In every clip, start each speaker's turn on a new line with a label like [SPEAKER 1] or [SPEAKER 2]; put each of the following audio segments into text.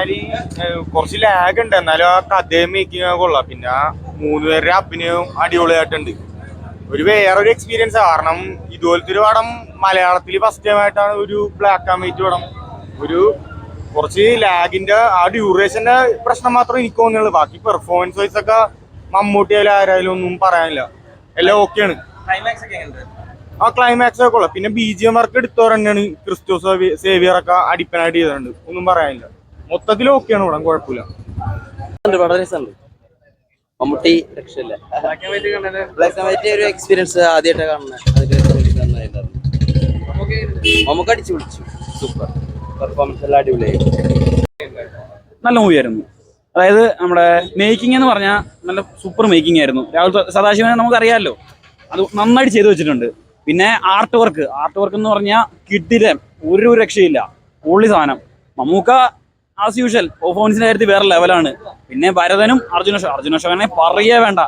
[SPEAKER 1] പറഞ്ഞാൽ കുറച്ച് ലാഗ് ഉണ്ട്. എന്നാലും ആ കഥയും മേക്കിങ് കൊള്ളാം. പിന്നെ മൂന്ന് പേരുടെ അഭിനയവും അടിപൊളിയായിട്ടുണ്ട്. ഒരു വേറൊരു എക്സ്പീരിയൻസ് കാരണം ഇതുപോലത്തെ ഒരു പടം മലയാളത്തിൽ ഫസ്റ്റ് ടൈം ആയിട്ടാണ് ഒരു ബ്ലാക്ക് ആൻഡ് വൈറ്റ് പടം. ഒരു കുറച്ച് ലാഗിന്റെ ആ ഡ്യൂറേഷന്റെ പ്രശ്നം മാത്രം എനിക്ക് തോന്നുന്നുള്ളൂ. ബാക്കി പെർഫോമൻസ് വൈസ് ഒക്കെ മമ്മൂട്ടി ആയാലും ആരായാലും ഒന്നും പറയാനില്ല. എല്ലാം ഓക്കെയാണ് ആ ക്ലൈമാക്സ് ഒക്കെ കൊള്ളാം. പിന്നെ ബി ജി എം വർക്ക് എടുത്തവർ തന്നെയാണ് ക്രിസ്റ്റോസ് സേവിയർ ഒക്കെ അടിപ്പനായിട്ട് ചെയ്തിട്ടുണ്ട്. ഒന്നും പറയാനില്ല. മൊത്തത്തിൽ ഓക്കെയാണ് ഇവിടെ കുഴപ്പമില്ല
[SPEAKER 2] വളരെ മമ്മൂട്ടി രക്ഷയില്ല.
[SPEAKER 3] ബ്ലാക്ക് ആൻഡ് വൈറ്റ്
[SPEAKER 2] ഒരു എക്സ്പീരിയൻസ് ആദ്യമായിട്ട് കാണുന്നത്
[SPEAKER 3] നമുക്ക്
[SPEAKER 2] അടിച്ചു വിളിച്ചു സൂപ്പർ പെർഫോമൻസ് എല്ലാം അടിപൊളിയായി.
[SPEAKER 4] നല്ല മൂവിയായിരുന്നു അതായത് നമ്മുടെ മേക്കിംഗ് എന്ന് പറഞ്ഞാൽ നല്ല സൂപ്പർ മേക്കിംഗ് ആയിരുന്നു. രാഹുൽ സദാശിവനെ നമുക്കറിയാമല്ലോ അത് നന്നായിട്ട് ചെയ്തു വെച്ചിട്ടുണ്ട്. പിന്നെ ആർട്ട് വർക്ക് ആർട്ട് വർക്ക് എന്ന് പറഞ്ഞാൽ കിട്ടില്ല. ഒരു രക്ഷയില്ല. പൊള്ളി സാധനം. മമ്മൂക്ക ആസ് യൂഷ്വൽ പെർഫോമൻസിന്റെ കാര്യത്തിൽ വേറെ ലെവലാണ് പിന്നെ ഭരതനും അർജുന അർജുന അശോകനെ പറയേ വേണ്ട.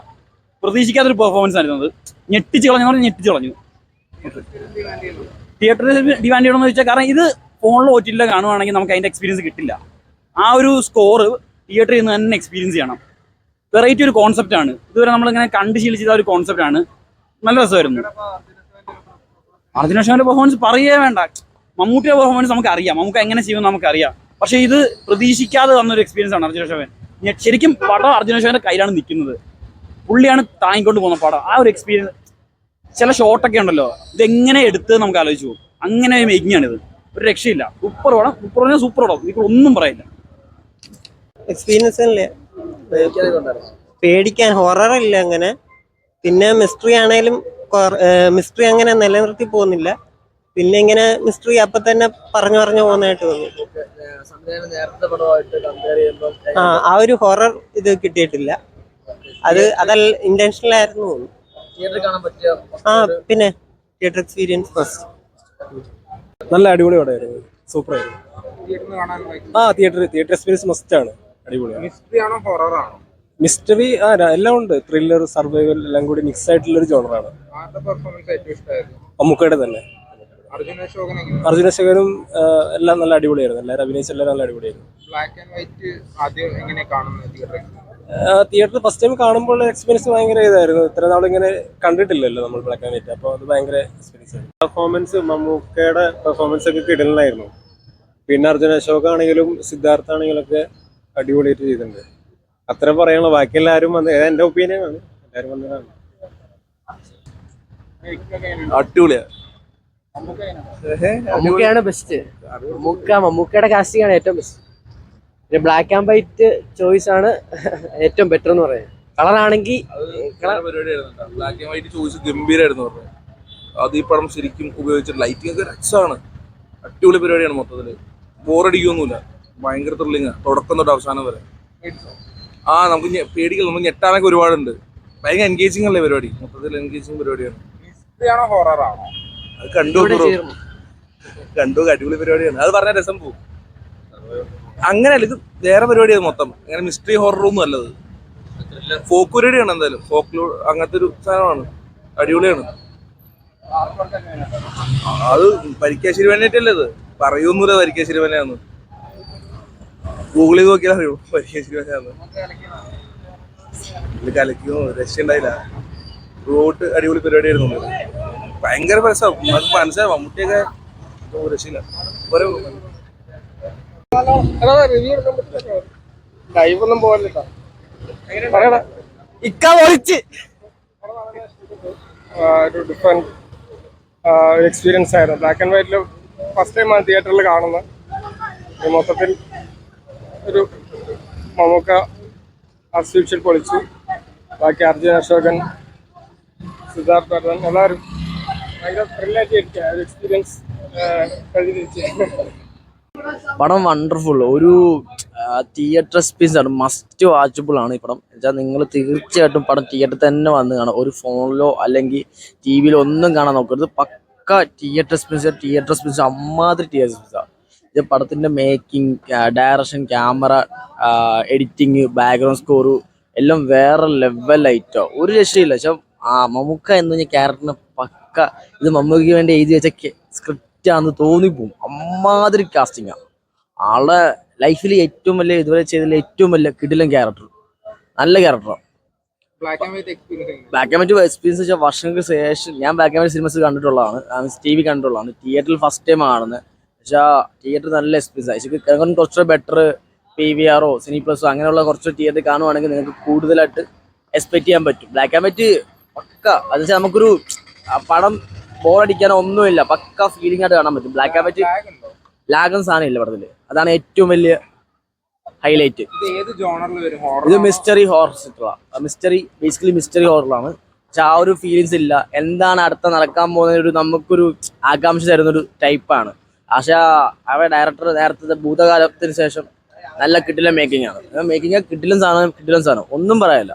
[SPEAKER 4] പ്രതീക്ഷിക്കാത്തൊരു പെർഫോമൻസ് ആയിരുന്നു അത്. ഞെട്ടിച്ച് കളഞ്ഞു പറഞ്ഞാൽ ഞെട്ടിച്ച് കളഞ്ഞു. തിയേറ്ററിൽ ഡിമാൻഡ് ചെയ്യണമെന്ന് വെച്ചാൽ കാരണം ഇത് ഫോണിൽ ഒ കാണുവാണെങ്കിൽ നമുക്ക് അതിന്റെ എക്സ്പീരിയൻസ് കിട്ടില്ല. ആ ഒരു സ്കോർ തിയേറ്ററിൽ നിന്ന് തന്നെ എക്സ്പീരിയൻസ് ചെയ്യണം. വെറൈറ്റി ഒരു കോൺസെപ്റ്റ് ആണ്. ഇതുവരെ നമ്മൾ ഇങ്ങനെ കണ്ട് ശീലിച്ചത് ഒരു കോൺസെപ്റ്റ് ആണ്. നല്ല രസമായിരുന്നു. അർജുന ഷോന്റെ പെർഫോമൻസ് പറയേ വേണ്ട. മമ്മൂട്ടിയുടെ പെർഫോമൻസ് നമുക്ക് അറിയാം. നമുക്ക് എങ്ങനെ ചെയ്യുമെന്ന് നമുക്ക് അറിയാം പക്ഷെ ഇത് പ്രതീക്ഷിക്കാതെ വന്നൊരു എക്സ്പീരിയൻസ് ആണ് അർജുന ശോഭൻ. ശരിക്കും പടം അർജുന ശോഭന്റെ കയ്യിലാണ് നിൽക്കുന്നത് പുള്ളിയാണ് താങ്ങിക്കൊണ്ട് പോകുന്ന പടം. ആ ഒരു എക്സ്പീരിയൻസ് ചില ഷോട്ടൊക്കെ ഉണ്ടല്ലോ ഇതെങ്ങനെ എടുത്ത് നമുക്ക് ആലോചിച്ചു പോകും അങ്ങനെ മേക്കിംഗ് ആണിത് ഒരു രക്ഷയില്ല. സൂപ്പർ പടം. സൂപ്പർ പറഞ്ഞാൽ സൂപ്പർ പടം. എനിക്ക് ഒന്നും പറയില്ല.
[SPEAKER 5] എക്സ്പീരിയൻസ് അല്ലേ? പേടിക്കാൻ ഹൊറർ ഇല്ല അങ്ങനെ. പിന്നെ മിസ്റ്ററി ആണെങ്കിലും മിസ്റ്ററി അങ്ങനെ നിലനിർത്തി പോകുന്നില്ല. പിന്നെ ഇങ്ങനെ മിസ്റ്ററി അപ്പൊ തന്നെ പറഞ്ഞു പറഞ്ഞു പോകുന്നതായിട്ട് തോന്നി. ആ ആ ഒരു ഹൊറർ ഇത് കിട്ടിയിട്ടില്ല. അത് അതല്ല ഇന്റൻഷണൽ ആയിരുന്നു തോന്നുന്നു
[SPEAKER 2] കാണാൻ പറ്റിയ
[SPEAKER 5] ആ പിന്നെ തിയേറ്റർ എക്സ്പീരിയൻസ് ഫസ്റ്റ്
[SPEAKER 6] നല്ല അടിപൊളി പടമായിരുന്നു. സൂപ്പർ ആയിരുന്നു.
[SPEAKER 3] തിയേറ്ററിൽ കാണാൻ
[SPEAKER 6] ആ തിയേറ്റർ തിയേറ്റർ എക്സ്പീരിയൻസ് മസ്റ്റ് ആണ്. അടിപൊളിയാണ്.
[SPEAKER 3] മിസ്റ്ററി
[SPEAKER 6] ആ എല്ലാം ഉണ്ട്. ത്രില്ലർ സർവൈവൽ എല്ലാം കൂടി മിക്സ് ആയിട്ടുള്ള ഒരു ജോണറാണ് മമ്മൂക്കയുടെ തന്നെ.
[SPEAKER 3] അർജുന
[SPEAKER 6] അശോകനും എല്ലാം നല്ല അടിപൊളിയായിരുന്നു. എല്ലാവരും അഭിനയിച്ച നല്ല അടിപൊളിയായിരുന്നു.
[SPEAKER 3] ബ്ലാക്ക് ആൻഡ് വൈറ്റ് ആദ്യം എങ്ങനെ കാണുന്നത് തിയേറ്ററിൽ
[SPEAKER 6] തിയേറ്ററിൽ ഫസ്റ്റ് ടൈം കാണുമ്പോൾ എക്സ്പീരിയൻസ് ഭയങ്കര ഇതായിരുന്നു. ഇത്ര നാളിങ്ങനെ കണ്ടിട്ടില്ലല്ലോ നമ്മൾ ബ്ലാക്ക് ആൻഡ് വൈറ്റ് അപ്പോൾ അത് ഭയങ്കര എക്സ്പീരിയൻസ് ആയിരുന്നു. പെർഫോമൻസ് മമ്മൂക്കയുടെ പെർഫോമൻസ് ഒക്കെ കിടലായിരുന്നു പിന്നെ അർജുന അശോക് ആണെങ്കിലും സിദ്ധാർത്ഥ ആണെങ്കിലും ഒക്കെ അടിപൊളിയായിട്ട് ചെയ്തിട്ടുണ്ട്. അത്ര പറയാനുള്ള ബാക്കി എല്ലാവരും വന്ന് എന്റെ ഒപ്പീനിയൻ ആണ്? എല്ലാവരും വന്നതാണ്
[SPEAKER 7] അടിപൊളിയാ.
[SPEAKER 8] മമ്മൂക്കയാണ് ബെസ്റ്റ് മമ്മൂക്ക മമ്മൂക്കയുടെ കാസ്റ്റിംഗ് ആണ് ഏറ്റവും ബെസ്റ്റ് പിന്നെ ബ്ലാക്ക് ആൻഡ് വൈറ്റ് ചോയ്സ് ആണ് ഏറ്റവും ബെറ്റർ എന്ന് പറയുന്നത് കളറാണെങ്കിൽ
[SPEAKER 7] ആണെങ്കിൽ ബ്ലാക്ക് ആൻഡ് വൈറ്റ് ചോയ്സ് ഗംഭീരമായിരുന്നു പറഞ്ഞത്. അത് ഈ പടം ശരിക്കും ഉപയോഗിച്ച ലൈറ്റിംഗ് ഒക്കെ രസമാണ് അടിപൊളി പരിപാടിയാണ് മൊത്തത്തിൽ. ബോറടിക്കൊന്നുമില്ല ഭയങ്കര ത്രില്ലിങ് തുടക്കം തൊട്ട് അവസാനം വരെ. ആ നമുക്ക് പേടികൾ പേടിക്കില്ല. നമുക്ക് ഞെട്ടാനൊക്കെ ഒരുപാടുണ്ട്. ഭയങ്കര എൻഗേജിങ് അല്ലേ പരിപാടി? മൊത്തത്തിൽ എൻഗേജിങ് പരിപാടിയാണ്.
[SPEAKER 3] ആണോ?
[SPEAKER 7] അത് കണ്ടു കണ്ടു അടിപൊളി പരിപാടിയാണ്. അത് പറഞ്ഞ രസം പോവും. അങ്ങനെയല്ല ഇത് വേറെ പരിപാടിയാണ് മൊത്തം. അങ്ങനെ മിസ്റ്ററി ഹൊറർ ഒന്നും അല്ലത് ഫോക്ക് പരിപാടിയാണ് എന്തായാലും. ഫോക്ക് അങ്ങനത്തെ ഒരു സാധനമാണ്. അടിപൊളിയാണ്. അത് പരിക്കാശ്ശേരി വേണ്ടിയിട്ടല്ലേ ഇത്? പറയൊന്നുമില്ല പരിക്കാശ്ശേരി വേനയാന്ന് ഗൂഗിൾ ചെയ്ത് നോക്കിയാൽ അറിയൂ പരിക്കാശ്ശേരി വേനയാന്ന് കലക്കിയോ? രക്ഷ ഉണ്ടായില്ല റോട്ട് അടിപൊളി പരിപാടിയായിരുന്നു. ഭയങ്കര പ്രശ്നം അത് മനസ്സിലാവും മമ്മൂട്ടിയൊക്കെ രക്ഷയില്ല. ഓരോ
[SPEAKER 3] റിവ്യൂ എടുക്കാൻ പറ്റില്ല ലൈവ് ഒന്നും പോകല്ലോ പറയടാ.
[SPEAKER 8] ഇക്ക പൊളിച്ച്
[SPEAKER 3] ഒരു ഡിഫറെന്റ് എക്സ്പീരിയൻസ് ആയിരുന്നു. ബ്ലാക്ക് ആൻഡ് വൈറ്റിൽ ഫസ്റ്റ് ടൈം ആണ് തിയേറ്ററിൽ കാണുന്നത് മൊത്തത്തിൽ ഒരു മമ്മൂക്ക അസ്യൂഷ്യൽ പൊളിച്ചു. ബാക്കി അർജുൻ അശോകൻ സിദ്ധാർത്ഥ് ഭരതൻ എല്ലാവരും
[SPEAKER 8] പടം വണ്ടർഫുൾ ഒരു തിയേറ്റർ എക്സ്പീരിയൻസ് ആണ്. മസ്റ്റ് വാച്ചബിൾ ആണ് ഈ പടം. എന്നുവെച്ചാൽ നിങ്ങൾ തീർച്ചയായിട്ടും പടം തിയേറ്ററിൽ തന്നെ വന്ന് കാണാം. ഒരു ഫോണിലോ അല്ലെങ്കിൽ ടി വിയിലോ ഒന്നും കാണാൻ നോക്കരുത്. പക്ക തിയേറ്റർ എക്സ്പീരിയൻസ് തിയേറ്റർ എക്സ്പീരിയൻസ് അമ്മാതിരി തിയേറ്റർ എക്സ്പീരിയൻസ് ഇത് പടത്തിന്റെ making direction camera editing background score എല്ലാം വേറെ ലെവലായിട്ടോ ഒരു രക്ഷയില്ല. പക്ഷെ ആ മമ്മൂക്ക എന്ന് പറഞ്ഞ ക്യാരക്ടറിന് പക്ക ഇത് മമ്മൂക്ക് വേണ്ടി എഴുതി വെച്ച സ്ക്രിപ്റ്റ് ആണെന്ന് തോന്നിപ്പോവും. അമ്മാതിരി കാസ്റ്റിംഗാ ആളെ ലൈഫിൽ ഏറ്റവും വലിയ ഇതുവരെ ചെയ്തതിൽ ഏറ്റവും വലിയ കിടിലൻ ക്യാരക്ടർ നല്ല ക്യാരക്ടറാണ്
[SPEAKER 3] ബ്ലാക്ക് ആൻഡ് വൈറ്റ് എക്സ്പീരിയൻസ്
[SPEAKER 8] വെച്ചാൽ വർഷങ്ങൾക്ക് ശേഷം ഞാൻ ബ്ലാക്ക് ആൻഡ് വൈറ്റ് സിനിമസ് കണ്ടിട്ടുള്ളതാണ്. ടി വി കണ്ടിട്ടുള്ളതാണ്. തിയേറ്ററിൽ ഫസ്റ്റ് ടൈം കാണുന്നത് പക്ഷേ തിയേറ്റർ നല്ല എക്സ്പീരിയൻസ് ആയി കുറച്ചുകൂടെ ബെറ്റർ പി വി ആറോ സിനി പ്ലസോ അങ്ങനെയുള്ള കുറച്ച് തിയേറ്റർ കാണുവാണെങ്കിൽ നിങ്ങൾക്ക് കൂടുതലായിട്ട് എക്സ്പെക്ട് ചെയ്യാൻ പറ്റും. ബ്ലാക്ക് ആൻഡ് വൈറ്റ് പക്ക. അതെന്നുവെച്ചാൽ വെച്ചാൽ നമുക്കൊരു പടം ബോറടിക്കാനോ ഒന്നുമില്ല. പക്ക ഫീലിംഗ് ആയിട്ട് കാണാൻ പറ്റും. ബ്ലാക്ക് ആൻഡ് വൈറ്റ് ലാഗും സാധനം ഇല്ല പടത്തിൽ. അതാണ് ഏറ്റവും വലിയ ഹൈലൈറ്റ്
[SPEAKER 3] ഇത്
[SPEAKER 8] മിസ്റ്ററി ഹോറർ ചിത്രമാണ് മിസ്റ്ററി ബേസിക്കലി മിസ്റ്ററി ഹോററാണ് പക്ഷെ ആ ഒരു ഫീലിങ്സ് ഇല്ല. എന്താണ് അടുത്ത നടക്കാൻ പോകുന്ന ഒരു നമുക്കൊരു ആകാംക്ഷ തരുന്നൊരു ടൈപ്പാണ് പക്ഷെ അവ ഡയറക്ടർ നേരത്തെ ഭൂതകാലത്തിന് ശേഷം നല്ല കിട്ടില്ല മേക്കിംഗ് ആണ്. മേക്കിംഗ് കിട്ടിലും സാധനം കിട്ടിലും സാധനം. ഒന്നും പറയാനില്ല